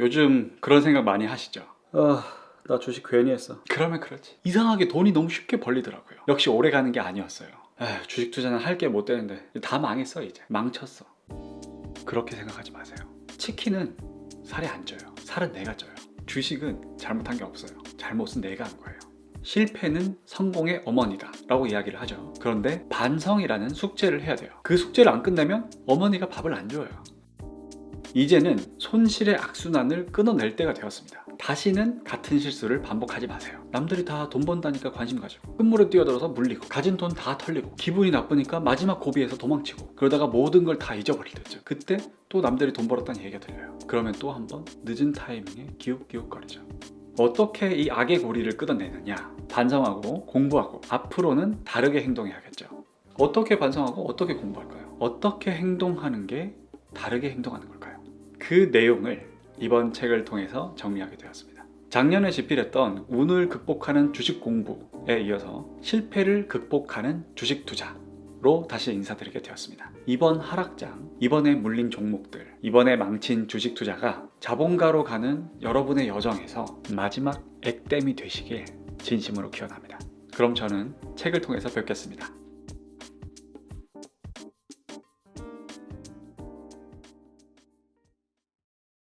요즘 그런 생각 많이 하시죠? 아, 나 주식 괜히 했어. 그러면 그렇지. 이상하게 돈이 너무 쉽게 벌리더라고요. 역시 오래 가는 게 아니었어요. 에휴, 주식 투자는 할 게 못 되는데 다 망했어 이제. 망쳤어. 그렇게 생각하지 마세요. 치킨은 살이 안 쪄요. 살은 내가 쪄요. 주식은 잘못한 게 없어요. 잘못은 내가 한 거예요. 실패는 성공의 어머니다 라고 이야기를 하죠. 그런데 반성이라는 숙제를 해야 돼요. 그 숙제를 안 끝내면 어머니가 밥을 안 줘요. 이제는 손실의 악순환을 끊어낼 때가 되었습니다. 다시는 같은 실수를 반복하지 마세요. 남들이 다 돈 번다니까 관심 가지고 끝물에 뛰어들어서 물리고 가진 돈 다 털리고 기분이 나쁘니까 마지막 고비에서 도망치고 그러다가 모든 걸 다 잊어버릴 때죠. 그때 또 남들이 돈 벌었다는 얘기가 들려요. 그러면 또 한 번 늦은 타이밍에 기웃기웃거리죠. 어떻게 이 악의 고리를 끊어내느냐? 반성하고 공부하고 앞으로는 다르게 행동해야겠죠. 어떻게 반성하고 어떻게 공부할까요? 어떻게 행동하는 게 다르게 행동하는 걸까요? 그 내용을 이번 책을 통해서 정리하게 되었습니다. 작년에 집필했던 운을 극복하는 주식 공부에 이어서 실패를 극복하는 주식 투자 로 다시 인사드리게 되었습니다. 이번 하락장, 이번에 물린 종목들, 이번에 망친 주식 투자가 자본가로 가는 여러분의 여정에서 마지막 액땜이 되시길 진심으로 기원합니다. 그럼 저는 책을 통해서 뵙겠습니다.